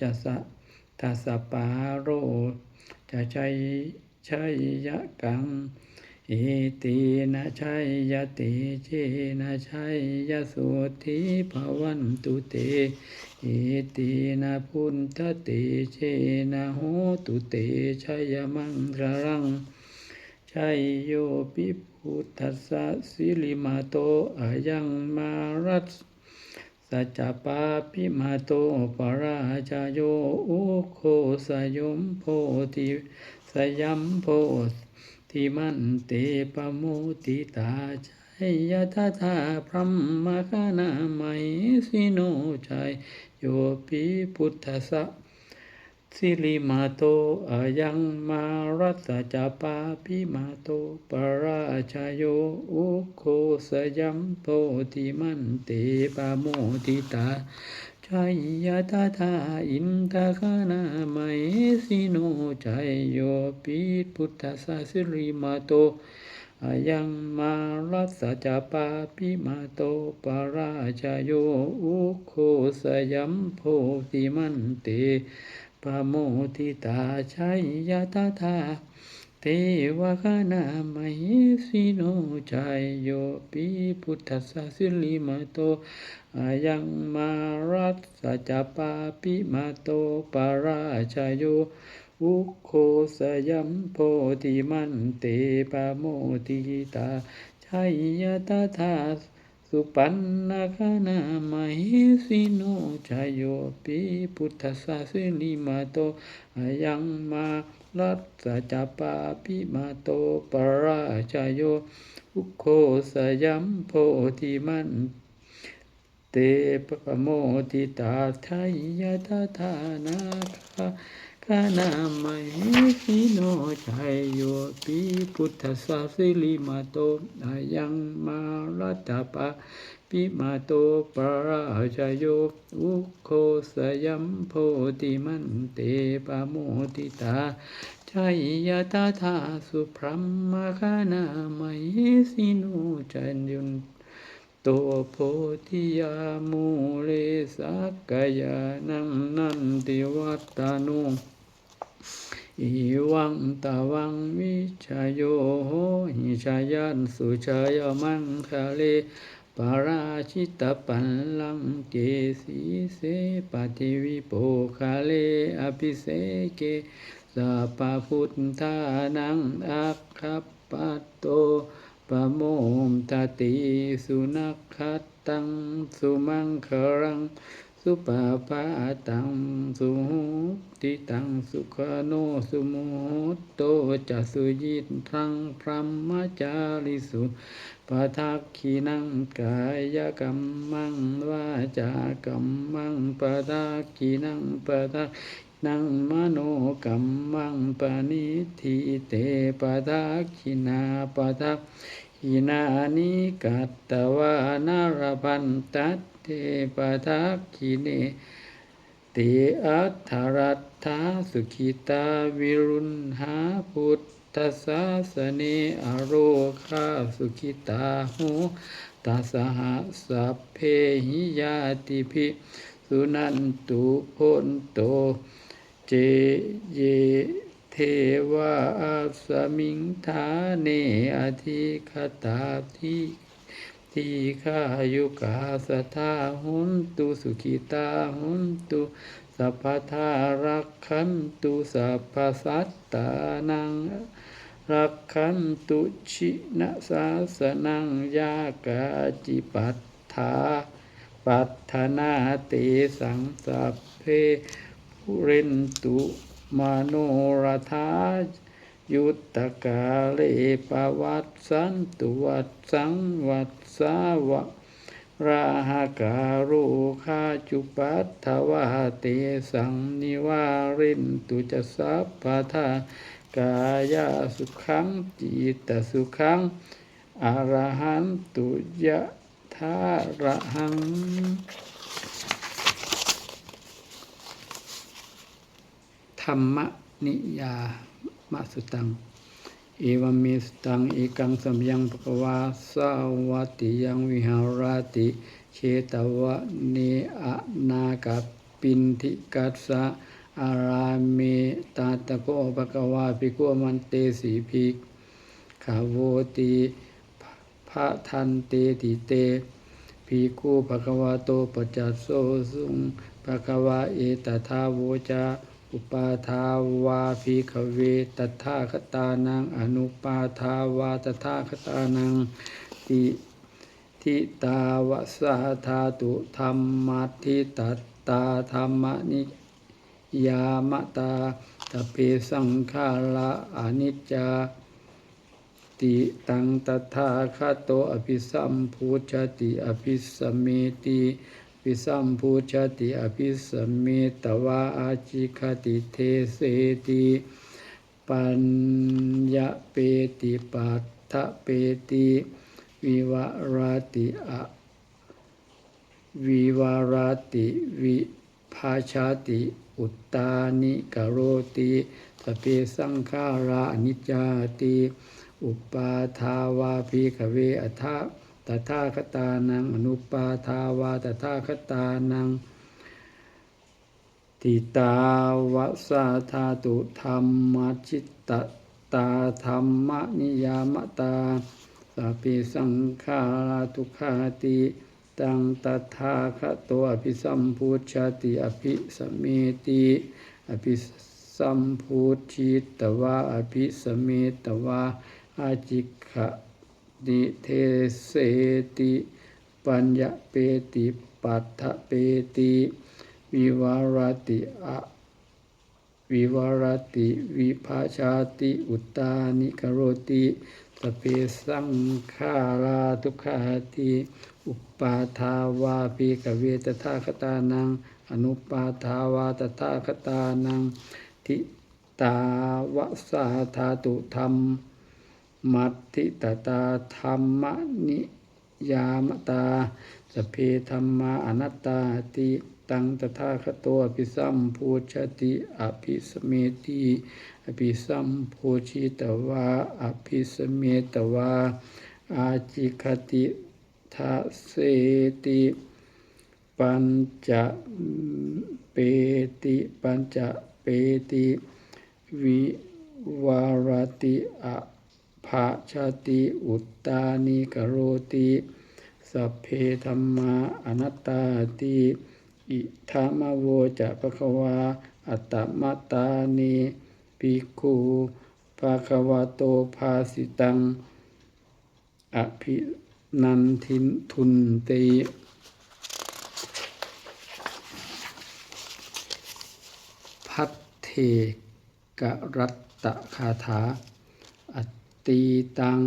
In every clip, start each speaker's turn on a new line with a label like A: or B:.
A: จะสะทัสปาโร จะชัยชัยยะกังอิตินะชัยยติเจนะชัยยสุธิภวันตุเตอิตินะพุทธเตเจนะโหตุเตชัยมังครังชัยโยปิพุทธัสสิลิมาโตอายังมารัส สัจจปาปิมาโตปราชาโยอุโคสยมโพธิสยามโพธิมันเตปโมติตาชัยยทัธาพรหมคนาไมสิโนชัยโยปิพุทธะ สิริมาโตอายังมารัตจาปาปิมาโตปราชาโยอุโคสยัมโพธิมันเตปะโมติตาชัยยะตาทาอินทคานาไมสิโนชัยโยปิพุทธสสิริมาโตอายังมารัสจาปาปิมาโตปราชาโยอุโคสยัมโพธิมันเต ปโมทิตาชัยยะตาธาเทวคณามหิสิโนชัยโยปิพุทธัสสะสิลิมาโตอายังมารัสสะจปาปิมาโตปาราชยโยอุโคสยัมโพธิมันเตปโมทิตาชัยยตาธา สุปันนาคานามาหิสิโนชายโยปิพุทธสาสิลิมาโตอายังมารัตสจปาปิมาโตปราชายโยอุโคสยัมโพธิมันเตปะโมติตาทายยะทาทานาคา คานามหิสิโนชัยโยปิพุทธสาสิลิมาโตอายังมารัตปาปิมาโตปราชโยอุโคสยัมโพธิมันเตปโมติตาชัยยตาธาสุพรัมมคานามหสิโนจันยุน โตโพธิยามูเลสักกายานังนันติวัตานุอีวังตาวังวิชายโยหหิชายันสุชายมังคะเลปาราชิตปันลังเกสีเสปฏิวิโปคาเลอภิเสเกสัพพพุทธานังอัคคปัตโต ปะโมมตติสุนักขัตตังสุมังครัง สุปาปาตังสุหุติตังสุขโนสุโมโตจัสุยิทังพรหมจาริสุปะทักขีนังกายกรรมังวาจากรรมังปะทักขีนังปะทัก นังมโนกัมมังปณิทิเตปะทักขินาปะทักขินานิกัตตวานารพันตัตเตปะทักขิเนเตอัตถรัตถาสุขิตาวิรุณหาพุทธศาสเนอโรคาสุขิตาหูตัสหะสัพเพหิยาติภิสุนันตุพนโต เจเยเทวาสมิงทาเนอธิคตาทิทีขายุกาสทาหุนตุสุขิตาหุนตุสัพพทารักขันตุสัพพสัตตานังรักขันตุชินะสาสนังยากาจิปัฏฐาปัฏฐนาเตสังสัพเพ เรนตุมโนรธายุตตกาเลปวัตสันตุวัตสังวัตสาวะราหการุคาจุปัตถวาเตสังนิวารินตุจะสัพพทากายาสุขังจิตสุขังอรหันตุยะทาระหัง ธรรมนิยามสุตัง เอวเมสตังเอกังสัมยังปะกวาสาวติยังวิหารติเชตวะเนอนากัตปินทิกัสสะอาราเมตาตะโกภะคะวาภิกุมันเตสีภิกขาวโวติพระทันเตติเตภิกขุภะคะวะโตปจัสโสสุงภะคะวะเอตถาโวจา อุปาทาวาภิกขเวตถาคตานัง อนุปาทาวาตถาคตานังติทิตาวสาธาตุธรรมัทิตตตาธรรมนิยามตาตเปสังขาระอนิจจาติตังตถาคโตอภิสัมพุชติอภิสมเมติ วิสัมพุชติอภิสมเมตวาอาจิคติเทเสติปัญญาเปติปัตถเปติวิวารติอะวิวารติวิภาชาติอุตตานิกโรติสเพสังขาราอนิจจาติ อุปาทาวาภิกเวอทะ ตถาคตานังอนุปาทาวาตถาคตานังติตาวสาธาตุธรรมจิตตตาธรรมนิยามตาสัพเพสังขาราทุกขาติตังตถาคโตอภิสัมพุชติอภิสมเมติอภิสัมพุชิตวาอภิสมเมตวาอาจิขะ ดิเทเสติปัญญเปติปัตถเปติวิวารติอะวิวารติวิภาชาติอุตานิกโรติสเพสังขาราทุกขาติอุปาทาวาปีกเวตถาคตานัง อนุปาทาวาตถาคตานัง ทิตาวสาธาตุธรรม มัตติตตาธรรมนิยามตาสเพธรรมาอนัตตาติตังตถาคโตอภิสัมภูชติอภิสเมติอภิสัมภูชิตวาอภิสเมตวาอาจิคติทัสเสติปัญจเปติปัญจเปติวิวารติอะ ภาชาติอุตตานิกโรติสัพเพธรรมาอนัตตาติอิธามโวจะภะคะวา อัตตมตานิปิคูภะคะวะโตภาสิตัง อภินันทินทุนติพัทเทกรัตตะคาถา ตีตัง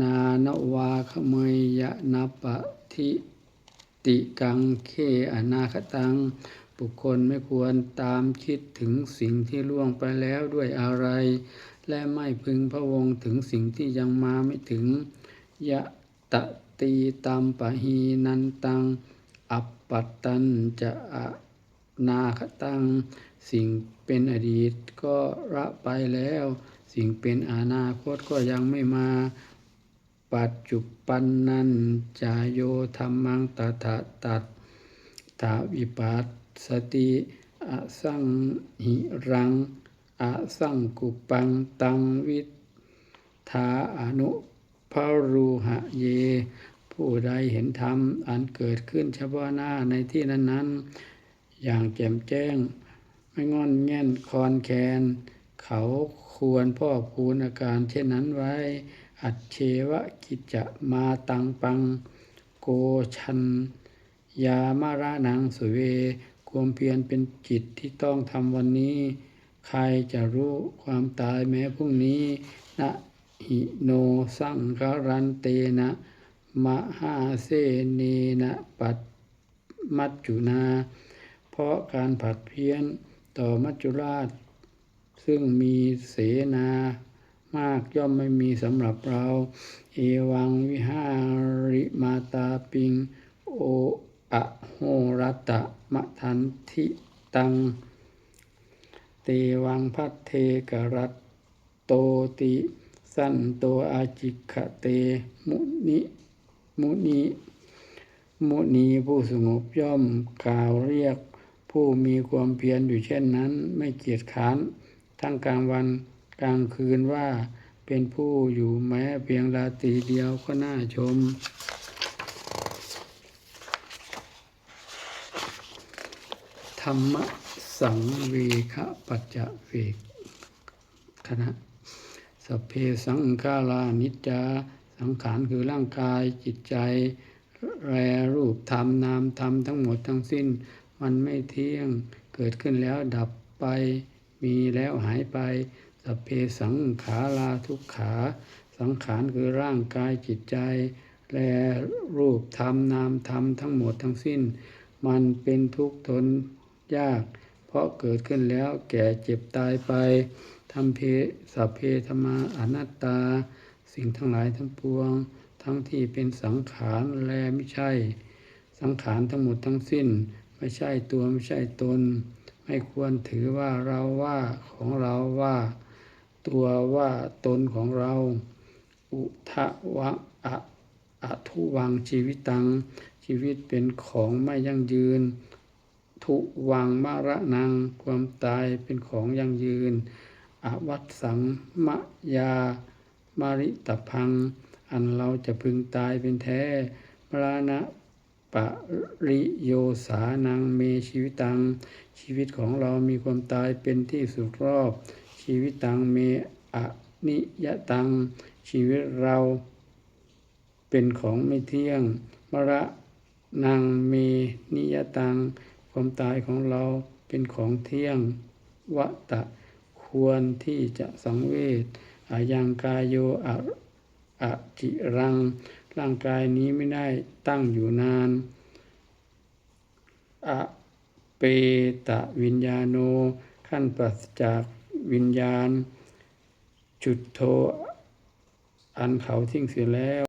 A: นานวาขเมยยะนปะทิติกังเคอนาคตัง บุคคลไม่ควรตามคิดถึงสิ่งที่ล่วงไปแล้วด้วยอะไร และไม่พึงพะวงถึงสิ่งที่ยังมาไม่ถึง ยะตะตีตามปะหีนันตัง อัปปัตตันจะอะนาคตัง สิ่งเป็นอดีตก็ละไปแล้ว สิ่งเป็นอนาคตก็ยังไม่มา ปัจจุปันนันจาโยธรรมังตถาตัตถาวิปัสสติอสังหิรังอสังกุปังตังวิทาอนุภารูหะเย ผู้ใดเห็นธรรม อันเกิดขึ้นเฉพาะหน้าในที่นั้น ๆ อย่างแจ่มแจ้ง ไม่งอนแง่นคอนแคน เขาควรพ่อคูณอาการเช่นนั้นไว้ อัจเชวะกิจจะมาตังปัง โกชันยามาระนังสุเว ความเพียรเป็นจิตที่ต้องทำวันนี้ ใครจะรู้ความตายแม้พรุ่งนี้นะหิโนสังคารันเตนะมหาเสเนนะปัตมัจจุนา เพราะการผัดเพี้ยนต่อมัจจุราช ซึ่งมีเสนามากย่อมไม่มีสำหรับเรา เอวังวิหาริมาตาปิง โออะโหรัตะมะทันทิตัง เตวังพัทเทกรัตโตติสันโตอาจิขะเต มุนิมุนีมุนีผู้สงบย่อมกล่าวเรียกผู้มีความเพียรอยู่เช่นนั้น ไม่เกียจค้าน ทั้งกลางวันกลางคืนว่าเป็นผู้อยู่แม้เพียงราตรีเดียวก็น่าชม ธรรมสังเวคปัจจเวกคณะสเพสังขารานิจจา สังขารคือร่างกายจิตใจแรรูปธรรมนามธรรมทั้งหมดทั้งสิ้น มันไม่เที่ยงเกิดขึ้นแล้วดับไป มีแล้วหายไปสเพสังขาราทุกขา สังขารคือร่างกายจิตใจ แลรูปธรรมนามธรรมทั้งหมดทั้งสิ้น มันเป็นทุกข์ทนยาก เพราะเกิดขึ้นแล้วแก่เจ็บตายไปทำเพสัพเพธรรมาอนัตตา สิ่งทั้งหลายทั้งปวง ทั้งที่เป็นสังขารแลไม่ใช่ สังขารทั้งหมดทั้งสิ้น ไม่ใช่ตัวไม่ใช่ตน ไม่ควรถือว่าเราว่าของเราว่า ตัวว่าตนของเรา อุทะวะอะอะทุวังชีวิตตัง ชีวิตเป็นของไม่ยั่งยืน ทุวังมระนัง ความตายเป็นของยั่งยืนอวัตสังมะยามาริตพัง อันเราจะพึงตายเป็นแท้มรณะ ปริโยสานังเมชีวิตัง ชีวิตของเรามีความตายเป็นที่สุดรอบ ชีวิตตังเมอนิยตัง ชีวิตเราเป็นของไม่เที่ยง มระนังเมนิยตัง ความตายของเราเป็นของเที่ยงวะตะควรที่จะสังเวชอายังกายโยอะอะจิรัง ร่างกายนี้ไม่ได้ตั้งอยู่นานอะเปตะวิญญาโน ขั้นปราศจากวิญญาณ จุดโท อันเขาทิ้งเสียแล้ว